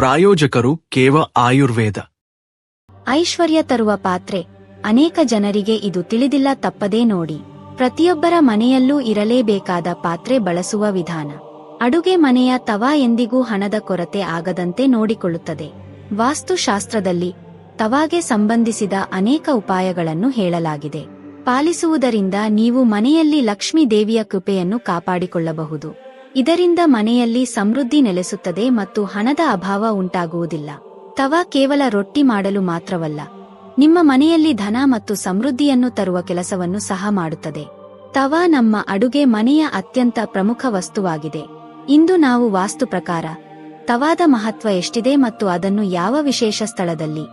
ಪ್ರಾಯೋಜಕರು ಕೇವ ಆಯುರ್ವೇದ. ಐಶ್ವರ್ಯ ತರುವ ಪಾತ್ರೆ. ಅನೇಕ ಜನರಿಗೆ ಇದು ತಿಳಿದಿಲ್ಲ ತಪ್ಪದೇ ನೋಡಿ. ಪ್ರತಿಯೊಬ್ಬರ ಮನೆಯಲ್ಲೂ ಇರಲೇಬೇಕಾದ ಪಾತ್ರೆ ಬಳಸುವ ವಿಧಾನ. ಅಡುಗೆ ಮನೆಯ ತವಾ ಎಂದಿಗೂ ಹಣದ ಕೊರತೆ ಆಗದಂತೆ ನೋಡಿಕೊಳ್ಳುತ್ತದೆ. ವಾಸ್ತುಶಾಸ್ತ್ರದಲ್ಲಿ ತವಾಗೆ ಸಂಬಂಧಿಸಿದ ಅನೇಕ ಉಪಾಯಗಳನ್ನು ಹೇಳಲಾಗಿದೆ. ಪಾಲಿಸುವುದರಿಂದ ನೀವು ಮನೆಯಲ್ಲಿ ಲಕ್ಷ್ಮೀ ದೇವಿಯ ಕೃಪೆಯನ್ನು ಕಾಪಾಡಿಕೊಳ್ಳಬಹುದು. ಇದರಿಂದ ಮನೆಯಲ್ಲಿ ಸಮೃದ್ಧಿ ನೆಲೆಸುತ್ತದೆ ಮತ್ತು ಹಣದ ಅಭಾವ ಉಂಟಾಗುವುದಿಲ್ಲ. ತವಾ ಕೇವಲ ರೊಟ್ಟಿ ಮಾಡಲು ಮಾತ್ರವಲ್ಲ. ನಿಮ್ಮ ಮನೆಯಲ್ಲಿ ಧನ ಮತ್ತು ಸಮೃದ್ಧಿಯನ್ನು ತರುವ ಕೆಲಸವನ್ನು ಸಹ ಮಾಡುತ್ತದೆ. ತವಾ ನಮ್ಮ ಅಡುಗೆ ಮನೆಯ ಅತ್ಯಂತ ಪ್ರಮುಖ ವಸ್ತುವಾಗಿದೆ. ಇಂದು ನಾವು ವಾಸ್ತು ಪ್ರಕಾರ, ತವಾದ ಮಹತ್ವ ಎಷ್ಟಿದೆ ಮತ್ತು ಅದನ್ನು ಯಾವ ವಿಶೇಷ ಸ್ಥಳದಲ್ಲಿ,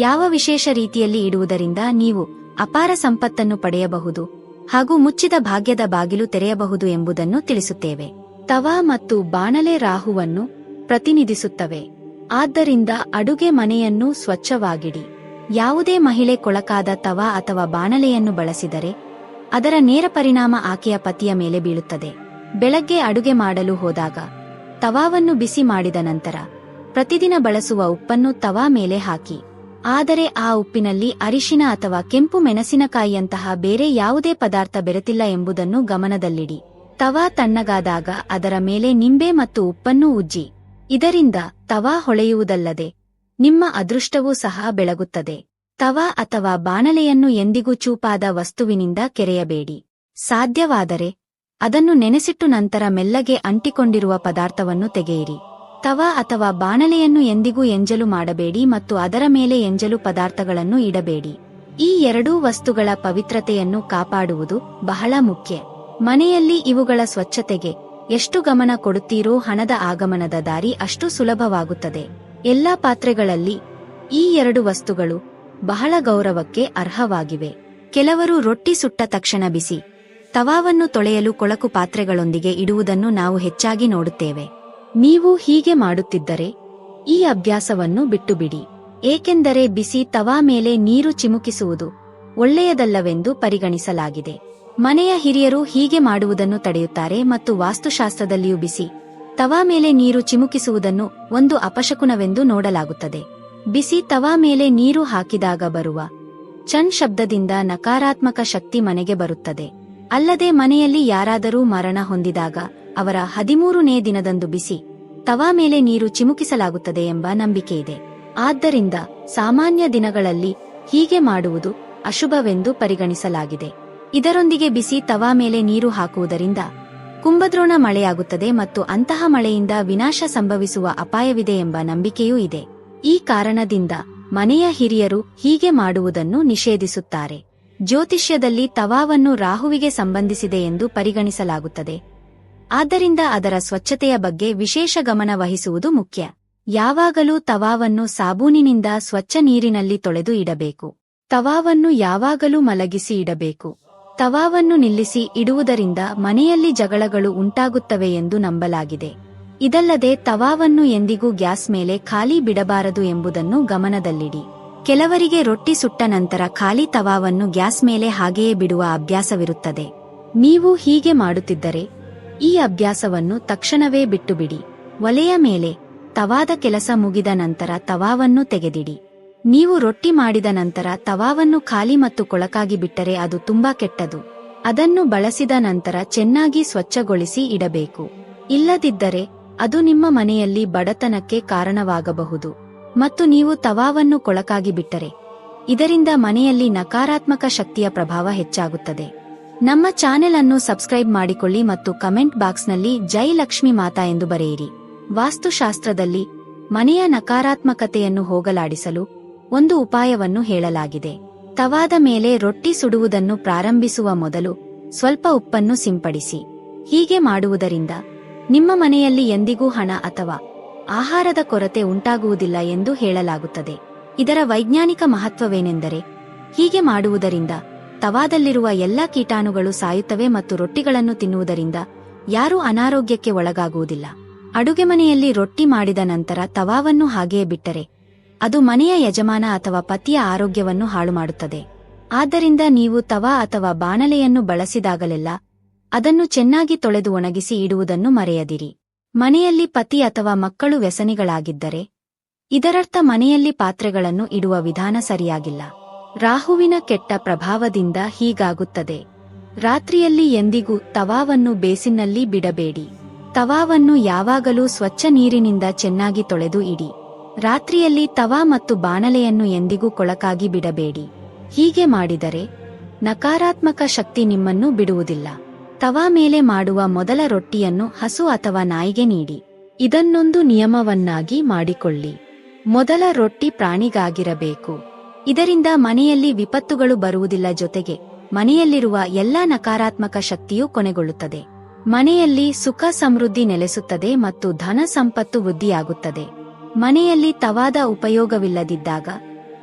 ಯಾವ ವಿಶೇಷ ರೀತಿಯಲ್ಲಿ ಇಡುವುದರಿಂದ ನೀವು ಅಪಾರ ಸಂಪತ್ತನ್ನು ಪಡೆಯಬಹುದು ಹಾಗೂ ಮುಚ್ಚಿದ ಭಾಗ್ಯದ ಬಾಗಿಲು ತೆರೆಯಬಹುದು ಎಂಬುದನ್ನು ತಿಳಿಸುತ್ತೇವೆ. ತವಾ ಮತ್ತು ಬಾಣಲೆ ರಾಹುವನ್ನು ಪ್ರತಿನಿಧಿಸುತ್ತವೆ. ಆದ್ದರಿಂದ ಅಡುಗೆ ಮನೆಯನ್ನು ಸ್ವಚ್ಛವಾಗಿಡಿ. ಯಾವುದೇ ಮಹಿಳೆ ಕೊಳಕಾದ ತವಾ ಅಥವಾ ಬಾಣಲೆಯನ್ನು ಬಳಸಿದರೆ, ಅದರ ನೇರ ಪರಿಣಾಮ ಆಕೆಯ ಪತಿಯ ಮೇಲೆ ಬೀಳುತ್ತದೆ. ಬೆಳಗ್ಗೆ ಅಡುಗೆ ಮಾಡಲು ಹೋದಾಗ, ತವಾವನ್ನು ಬಿಸಿ ಮಾಡಿದ ನಂತರ, ಪ್ರತಿದಿನ ಬಳಸುವ ಉಪ್ಪನ್ನು ತವಾ ಮೇಲೆ ಹಾಕಿ. ಆದರೆ ಆ ಉಪ್ಪಿನಲ್ಲಿ ಅರಿಶಿನ ಅಥವಾ ಕೆಂಪು ಮೆಣಸಿನಕಾಯಿಯಂತಹ ಬೇರೆ ಯಾವುದೇ ಪದಾರ್ಥ ಬೆರೆತಿಲ್ಲ ಎಂಬುದನ್ನು ಗಮನದಲ್ಲಿಡಿ. ತವಾ ತಣ್ಣಗಾದಾಗ ಅದರ ಮೇಲೆ ನಿಂಬೆ ಮತ್ತು ಉಪ್ಪನ್ನು ಉಜ್ಜಿ. ಇದರಿಂದ ತವಾ ಹೊಳೆಯುವುದಲ್ಲದೆ ನಿಮ್ಮ ಅದೃಷ್ಟವೂ ಸಹ ಬೆಳಗುತ್ತದೆ. ತವಾ ಅಥವಾ ಬಾಣಲೆಯನ್ನು ಎಂದಿಗೂ ಚೂಪಾದ ವಸ್ತುವಿನಿಂದ ಕೆರೆಯಬೇಡಿ. ಸಾಧ್ಯವಾದರೆ ಅದನ್ನು ನೆನೆಸಿಟ್ಟು ನಂತರ ಮೆಲ್ಲಗೆ ಅಂಟಿಕೊಂಡಿರುವ ಪದಾರ್ಥವನ್ನು ತೆಗೆಯಿರಿ. ತವಾ ಅಥವಾ ಬಾಣಲೆಯನ್ನು ಎಂದಿಗೂ ಎಂಜಲು ಮಾಡಬೇಡಿ ಮತ್ತು ಅದರ ಮೇಲೆ ಎಂಜಲು ಪದಾರ್ಥಗಳನ್ನು ಇಡಬೇಡಿ. ಈ ಎರಡೂ ವಸ್ತುಗಳ ಪವಿತ್ರತೆಯನ್ನು ಕಾಪಾಡುವುದು ಬಹಳ ಮುಖ್ಯ. ಮನೆಯಲ್ಲಿ ಇವುಗಳ ಸ್ವಚ್ಛತೆಗೆ ಎಷ್ಟು ಗಮನ ಕೊಡುತ್ತೀರೋ ಹಣದ ಆಗಮನದ ದಾರಿ ಅಷ್ಟು ಸುಲಭವಾಗುತ್ತದೆ. ಎಲ್ಲಾ ಪಾತ್ರೆಗಳಲ್ಲಿ ಈ ಎರಡು ವಸ್ತುಗಳು ಬಹಳ ಗೌರವಕ್ಕೆ ಅರ್ಹವಾಗಿವೆ. ಕೆಲವರು ರೊಟ್ಟಿ ಸುಟ್ಟ ತಕ್ಷಣ ಬಿಸಿ, ತವಾವನ್ನು ತೊಳೆಯಲು ಕೊಳಕು ಪಾತ್ರೆಗಳೊಂದಿಗೆ ಇಡುವುದನ್ನು ನಾವು ಹೆಚ್ಚಾಗಿ ನೋಡುತ್ತೇವೆ. ನೀವು ಹೀಗೆ ಮಾಡುತ್ತಿದ್ದರೆ ಈ ಅಭ್ಯಾಸವನ್ನು ಬಿಟ್ಟುಬಿಡಿ. ಏಕೆಂದರೆ ಬಿಸಿ ತವಾ ಮೇಲೆ ನೀರು ಚಿಮುಕಿಸುವುದು ಒಳ್ಳೆಯದಲ್ಲವೆಂದು ಪರಿಗಣಿಸಲಾಗಿದೆ. ಮನೆಯ ಹಿರಿಯರು ಹೀಗೆ ಮಾಡುವುದನ್ನು ತಡೆಯುತ್ತಾರೆ ಮತ್ತು ವಾಸ್ತುಶಾಸ್ತ್ರದಲ್ಲಿಯೂ ಬಿಸಿ. ತವಾ ಮೇಲೆ ನೀರು ಚಿಮುಕಿಸುವುದನ್ನು ಒಂದು ಅಪಶಕುನವೆಂದು ನೋಡಲಾಗುತ್ತದೆ. ಬಿಸಿ ತವಾ ಮೇಲೆ ನೀರು ಹಾಕಿದಾಗ ಬರುವ ಚನ್ ಶಬ್ದದಿಂದ ನಕಾರಾತ್ಮಕ ಶಕ್ತಿ ಮನೆಗೆ ಬರುತ್ತದೆ. ಅಲ್ಲದೆ ಮನೆಯಲ್ಲಿ ಯಾರಾದರೂ ಮರಣ ಹೊಂದಿದಾಗ ಅವರ ಹದಿಮೂರನೇ ದಿನದಂದು ಬಿಸಿ ತವಾ ಮೇಲೆ ನೀರು ಚಿಮುಕಿಸಲಾಗುತ್ತದೆ ಎಂಬ ನಂಬಿಕೆಯಿದೆ. ಆದ್ದರಿಂದ ಸಾಮಾನ್ಯ ದಿನಗಳಲ್ಲಿ ಹೀಗೆ ಮಾಡುವುದು ಅಶುಭವೆಂದು ಪರಿಗಣಿಸಲಾಗಿದೆ. ಇದರೊಂದಿಗೆ ಬಿಸಿ ತವಾ ಮೇಲೆ ನೀರು ಹಾಕುವುದರಿಂದ ಕುಂಭದ್ರೋಣ ಮಳೆಯಾಗುತ್ತದೆ ಮತ್ತು ಅಂತಹ ಮಳೆಯಿಂದ ವಿನಾಶ ಸಂಭವಿಸುವ ಅಪಾಯವಿದೆ ಎಂಬ ನಂಬಿಕೆಯೂ ಇದೆ. ಈ ಕಾರಣದಿಂದ ಮನೆಯ ಹಿರಿಯರು ಹೀಗೆ ಮಾಡುವುದನ್ನು ನಿಷೇಧಿಸುತ್ತಾರೆ. ಜ್ಯೋತಿಷ್ಯದಲ್ಲಿ ತವಾವನ್ನು ರಾಹುವಿಗೆ ಸಂಬಂಧಿಸಿದೆ ಎಂದು ಪರಿಗಣಿಸಲಾಗುತ್ತದೆ. ಆದ್ದರಿಂದ ಅದರ ಸ್ವಚ್ಛತೆಯ ಬಗ್ಗೆ ವಿಶೇಷ ಗಮನ ವಹಿಸುವುದು ಮುಖ್ಯ. ಯಾವಾಗಲೂ ತವಾವನ್ನು ಸಾಬೂನಿನಿಂದ ಸ್ವಚ್ಛ ನೀರಿನಲ್ಲಿ ತೊಳೆದು ಇಡಬೇಕು. ತವಾವನ್ನು ಯಾವಾಗಲೂ ಮಲಗಿಸಿ ಇಡಬೇಕು. ತವಾವನ್ನು ನಿಲ್ಲಿಸಿ ಇಡುವುದರಿಂದ ಮನೆಯಲ್ಲಿ ಜಗಳಗಳು ಉಂಟಾಗುತ್ತವೆ ಎಂದು ನಂಬಲಾಗಿದೆ. ಇದಲ್ಲದೆ ತವಾವನ್ನು ಎಂದಿಗೂ ಗ್ಯಾಸ್ ಮೇಲೆ ಖಾಲಿ ಬಿಡಬಾರದು ಎಂಬುದನ್ನು ಗಮನದಲ್ಲಿಡಿ. ಕೆಲವರಿಗೆ ರೊಟ್ಟಿ ಸುಟ್ಟ ನಂತರ ಖಾಲಿ ತವಾವನ್ನು ಗ್ಯಾಸ್ ಮೇಲೆ ಹಾಗೆಯೇ ಬಿಡುವ ಅಭ್ಯಾಸವಿರುತ್ತದೆ. ನೀವು ಹೀಗೆ ಮಾಡುತ್ತಿದ್ದರೆ, ಈ ಅಭ್ಯಾಸವನ್ನು ತಕ್ಷಣವೇ ಬಿಟ್ಟುಬಿಡಿ. ಒಲೆಯ ಮೇಲೆ ತವಾದ ಕೆಲಸ ಮುಗಿದ ನಂತರ ತವಾವನ್ನು ತೆಗೆದಿಡಿ. ನೀವು ರೊಟ್ಟಿ ಮಾಡಿದ ನಂತರ ತವಾವನ್ನು ಖಾಲಿ ಮತ್ತು ಕೊಳಕಾಗಿ ಬಿಟ್ಟರೆ ಅದು ತುಂಬಾ ಕೆಟ್ಟದು. ಅದನ್ನು ಬಳಸಿದ ನಂತರ ಚೆನ್ನಾಗಿ ಸ್ವಚ್ಛಗೊಳಿಸಿ ಇಡಬೇಕು. ಇಲ್ಲದಿದ್ದರೆ ಅದು ನಿಮ್ಮ ಮನೆಯಲ್ಲಿ ಬಡತನಕ್ಕೆ ಕಾರಣವಾಗಬಹುದು. ಮತ್ತು ನೀವು ತವಾವನ್ನು ಕೊಳಕಾಗಿ ಬಿಟ್ಟರೆ ಇದರಿಂದ ಮನೆಯಲ್ಲಿ ನಕಾರಾತ್ಮಕ ಶಕ್ತಿಯ ಪ್ರಭಾವ ಹೆಚ್ಚಾಗುತ್ತದೆ. ನಮ್ಮ ಚಾನೆಲ್ ಅನ್ನು ಸಬ್ಸ್ಕ್ರೈಬ್ ಮಾಡಿಕೊಳ್ಳಿ ಮತ್ತು ಕಮೆಂಟ್ ಬಾಕ್ಸ್ನಲ್ಲಿ ಜೈ ಲಕ್ಷ್ಮಿ ಮಾತಾ ಎಂದು ಬರೆಯಿರಿ. ವಾಸ್ತುಶಾಸ್ತ್ರದಲ್ಲಿ ಮನೆಯ ನಕಾರಾತ್ಮಕತೆಯನ್ನು ಹೋಗಲಾಡಿಸಲು ಒಂದು ಉಪಾಯವನ್ನು ಹೇಳಲಾಗಿದೆ. ತವಾದ ಮೇಲೆ ರೊಟ್ಟಿ ಸುಡುವುದನ್ನು ಪ್ರಾರಂಭಿಸುವ ಮೊದಲು ಸ್ವಲ್ಪ ಉಪ್ಪನ್ನು ಸಿಂಪಡಿಸಿ. ಹೀಗೆ ಮಾಡುವುದರಿಂದ ನಿಮ್ಮ ಮನೆಯಲ್ಲಿ ಎಂದಿಗೂ ಹಣ ಅಥವಾ ಆಹಾರದ ಕೊರತೆ ಉಂಟಾಗುವುದಿಲ್ಲ ಎಂದು ಹೇಳಲಾಗುತ್ತದೆ. ಇದರ ವೈಜ್ಞಾನಿಕ ಮಹತ್ವವೇನೆಂದರೆ ಹೀಗೆ ಮಾಡುವುದರಿಂದ ತವಾದಲ್ಲಿರುವ ಎಲ್ಲ ಕೀಟಾಣುಗಳು ಸಾಯುತ್ತವೆ ಮತ್ತು ರೊಟ್ಟಿಗಳನ್ನು ತಿನ್ನುವುದರಿಂದ ಯಾರೂ ಅನಾರೋಗ್ಯಕ್ಕೆ ಒಳಗಾಗುವುದಿಲ್ಲ. ಅಡುಗೆ ಮನೆಯಲ್ಲಿ ರೊಟ್ಟಿ ಮಾಡಿದ ನಂತರ ತವಾವನ್ನು ಹಾಗೆಯೇ ಬಿಟ್ಟರೆ ಅದು ಮನೆಯ ಯಜಮಾನ ಅಥವಾ ಪತಿಯ ಆರೋಗ್ಯವನ್ನು ಹಾಳು ಮಾಡುತ್ತದೆ ಆದ್ದರಿಂದ ನೀವು ತವಾ ಅಥವಾ ಬಾಣಲೆಯನ್ನು ಬಳಸಿದಾಗಲೆಲ್ಲ ಅದನ್ನು ಚೆನ್ನಾಗಿ ತೊಳೆದು ಒಣಗಿಸಿ ಇಡುವುದನ್ನು ಮರೆಯದಿರಿ. ಮನೆಯಲ್ಲಿ ಪತಿ ಅಥವಾ ಮಕ್ಕಳು ವ್ಯಸನಿಗಳಾಗಿದ್ದರೆ, ಇದರರ್ಥ ಮನೆಯಲ್ಲಿ ಪಾತ್ರೆಗಳನ್ನು ಇಡುವ ವಿಧಾನ ಸರಿಯಾಗಿಲ್ಲ. ರಾಹುವಿನ ಕೆಟ್ಟ ಪ್ರಭಾವದಿಂದ ಹೀಗಾಗುತ್ತದೆ. ರಾತ್ರಿಯಲ್ಲಿ ಎಂದಿಗೂ ತವಾವನ್ನು ಬೇಸಿನಲ್ಲಿ ಬಿಡಬೇಡಿ. ತವಾವನ್ನು ಯಾವಾಗಲೂ ಸ್ವಚ್ಛ ನೀರಿನಿಂದ ಚೆನ್ನಾಗಿ ತೊಳೆದು ಇಡಿ. ರಾತ್ರಿಯಲ್ಲಿ ತವಾ ಮತ್ತು ಬಾಣಲೆಯನ್ನು ಎಂದಿಗೂ ಕೊಳಕಾಗಿ ಬಿಡಬೇಡಿ. ಹೀಗೆ ಮಾಡಿದರೆ ನಕಾರಾತ್ಮಕ ಶಕ್ತಿ ನಿಮ್ಮನ್ನು ಬಿಡುವುದಿಲ್ಲ. ತವಾ ಮೇಲೆ ಮಾಡುವ ಮೊದಲ ರೊಟ್ಟಿಯನ್ನು ಹಸು ಅಥವಾ ನಾಯಿಗೆ ನೀಡಿ. ಇದನ್ನೊಂದು ನಿಯಮವನ್ನಾಗಿ ಮಾಡಿಕೊಳ್ಳಿ. ಮೊದಲ ರೊಟ್ಟಿ ಪ್ರಾಣಿಗಾಗಿರಬೇಕು. ಇದರಿಂದ ಮನೆಯಲ್ಲಿ ವಿಪತ್ತುಗಳು ಬರುವುದಿಲ್ಲ ಜೊತೆಗೆ ಮನೆಯಲ್ಲಿರುವ ಎಲ್ಲಾ ನಕಾರಾತ್ಮಕ ಶಕ್ತಿಯೂ ಕೊನೆಗೊಳ್ಳುತ್ತದೆ. ಮನೆಯಲ್ಲಿ ಸುಖ ಸಮೃದ್ಧಿ ನೆಲೆಸುತ್ತದೆ ಮತ್ತು ಧನ ಸಂಪತ್ತು ವೃದ್ಧಿಯಾಗುತ್ತದೆ. ಮನೆಯಲ್ಲಿ ತವಾದ ಉಪಯೋಗವಿಲ್ಲದಿದ್ದಾಗ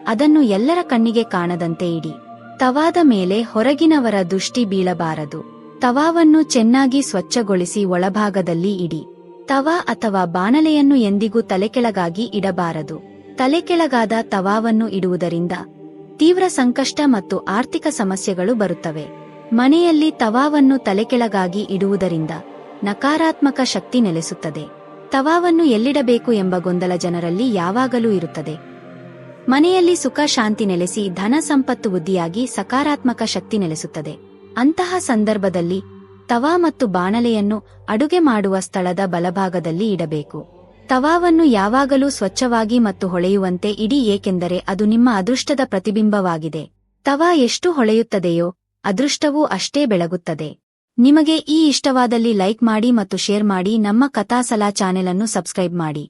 ಅದನ್ನು ಎಲ್ಲರ ಕಣ್ಣಿಗೆ ಕಾಣದಂತೆ ಇಡಿ. ತವಾದ ಮೇಲೆ ಹೊರಗಿನವರ ದೃಷ್ಟಿ ಬೀಳಬಾರದು. ತವಾವನ್ನು ಚೆನ್ನಾಗಿ ಸ್ವಚ್ಛಗೊಳಿಸಿ ಒಳಭಾಗದಲ್ಲಿ ಇಡಿ. ತವಾ ಅಥವಾ ಬಾಣಲೆಯನ್ನು ಎಂದಿಗೂ ತಲೆಕೆಳಗಾಗಿ ಇಡಬಾರದು. ತಲೆಕೆಳಗಾದ ತವಾವನ್ನು ಇಡುವುದರಿಂದ ತೀವ್ರ ಸಂಕಷ್ಟ ಮತ್ತು ಆರ್ಥಿಕ ಸಮಸ್ಯೆಗಳು ಬರುತ್ತವೆ. ಮನೆಯಲ್ಲಿ ತವಾವನ್ನು ತಲೆಕೆಳಗಾಗಿ ಇಡುವುದರಿಂದ ನಕಾರಾತ್ಮಕ ಶಕ್ತಿ ನೆಲೆಸುತ್ತದೆ. ತವಾವನ್ನು ಎಲ್ಲಿಡಬೇಕು ಎಂಬ ಗೊಂದಲ ಜನರಲ್ಲಿ ಯಾವಾಗಲೂ ಇರುತ್ತದೆ. ಮನೆಯಲ್ಲಿ ಸುಖ ಶಾಂತಿ ನೆಲೆಸಿ ಧನ ಸಂಪತ್ತು ವೃದ್ಧಿಯಾಗಿ ಸಕಾರಾತ್ಮಕ ಶಕ್ತಿ ನೆಲೆಸುತ್ತದೆ. ಅಂತಹ ಸಂದರ್ಭದಲ್ಲಿ ತವಾ ಮತ್ತು ಬಾಣಲೆಯನ್ನು ಅಡುಗೆ ಮಾಡುವ ಸ್ಥಳದ ಬಲಭಾಗದಲ್ಲಿ ಇಡಬೇಕು. ತವಾವನ್ನು ಯಾವಾಗಲೂ ಸ್ವಚ್ಛವಾಗಿ ಮತ್ತು ಹೊಳೆಯುವಂತೆ ಇಡಿ ಏಕೆಂದರೆ ಅದು ನಿಮ್ಮ ಅದೃಷ್ಟದ ಪ್ರತಿಬಿಂಬವಾಗಿದೆ. ತವಾ ಎಷ್ಟು ಹೊಳೆಯುತ್ತದೆಯೋ ಅದೃಷ್ಟವೂ ಅಷ್ಟೇ ಬೆಳಗುತ್ತದೆ. ನಿಮಗೆ ಈ ಇಷ್ಟವಾದಲ್ಲಿ ಲೈಕ್ ಮಾಡಿ ಮತ್ತು ಶೇರ್ ಮಾಡಿ ನಮ್ಮ ಕಥಾಸಲಾ ಚಾನೆಲ್ ಅನ್ನು ಸಬ್ಸ್ಕ್ರೈಬ್ ಮಾಡಿ.